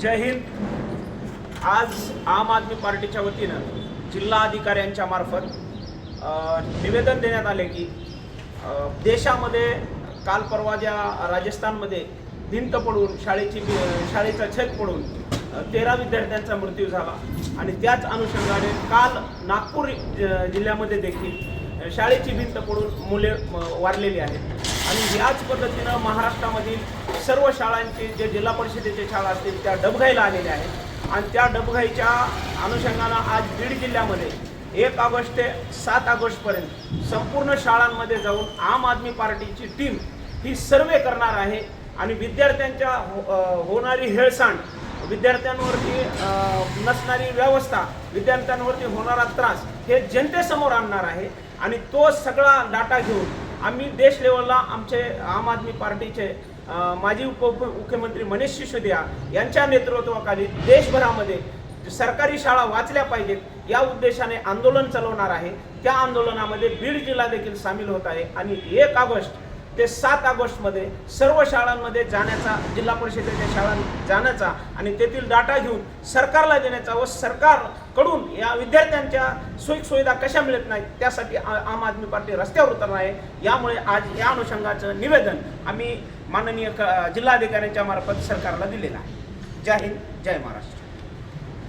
जय हिंद. आज आम आदमी पार्टीच्या वतीनं जिल्हा अधिकाऱ्यांच्या मार्फत निवेदन देण्यात आले की देशामध्ये काल परवा ज्या राजस्थानमध्ये भिंत पडून शाळेची भि- शाळेचा छत पडून तेरा विद्यार्थ्यांचा मृत्यू झाला. आणि त्याच अनुषंगाने काल नागपूर ज- जिल्ह्यामध्ये देखील शाळेची भिंत पडून मुले वारलेली आहेत. आणि याच पद्धतीनं महाराष्ट्रामधील सर्व शाळांचे जे जिल्हा परिषदेचे शाळा असतील त्या डबघाईला आलेल्या आहेत. आणि त्या डबघाईच्या अनुषंगानं आज बीड जिल्ह्यामध्ये एक ऑगस्ट ते सात ऑगस्टपर्यंत संपूर्ण शाळांमध्ये जाऊन आम आदमी पार्टीची टीम ही सर्वे करणार आहे. आणि विद्यार्थ्यांच्या हो- होणारी हेळसांड विद्यार्थ्यांवरती नसणारी व्यवस्था विद्यार्थ्यांवरती होणारा त्रास हे जनतेसमोर आणणार आहे. आणि तो सगळा डाटा घेऊन आम्ही देश लेवलला आमचे आम आदमी पार्टीचे माजी उप उप- मुख्यमंत्री मनीष सिसोदिया यांच्या नेतृत्वाखाली देशभरामध्ये सरकारी शाळा वाचल्या पाहिजेत या उद्देशाने आंदोलन चालवणार आहे. त्या आंदोलनामध्ये बीड जिल्हा देखील सामील होत आहे आणि एक ऑगस्ट ते सात ऑगस्टमध्ये सर्व शाळांमध्ये जाण्याचा जिल्हा परिषदेच्या शाळांत जाण्याचा आणि तेथील डाटा घेऊन सरकारला देण्याचा व सरकारकडून या विद्यार्थ्यांच्या सोयीसुविधा कशा मिळत नाहीत त्यासाठी आ- आम आदमी पार्टी रस्त्यावर उतरणार आहे. यामुळे आज या अनुषंगाचं निवेदन आम्ही माननीय क जिल्हाधिकाऱ्यांच्या मार्फत सरकारला दिलेलं आहे. जय हिंद जय महाराष्ट्र.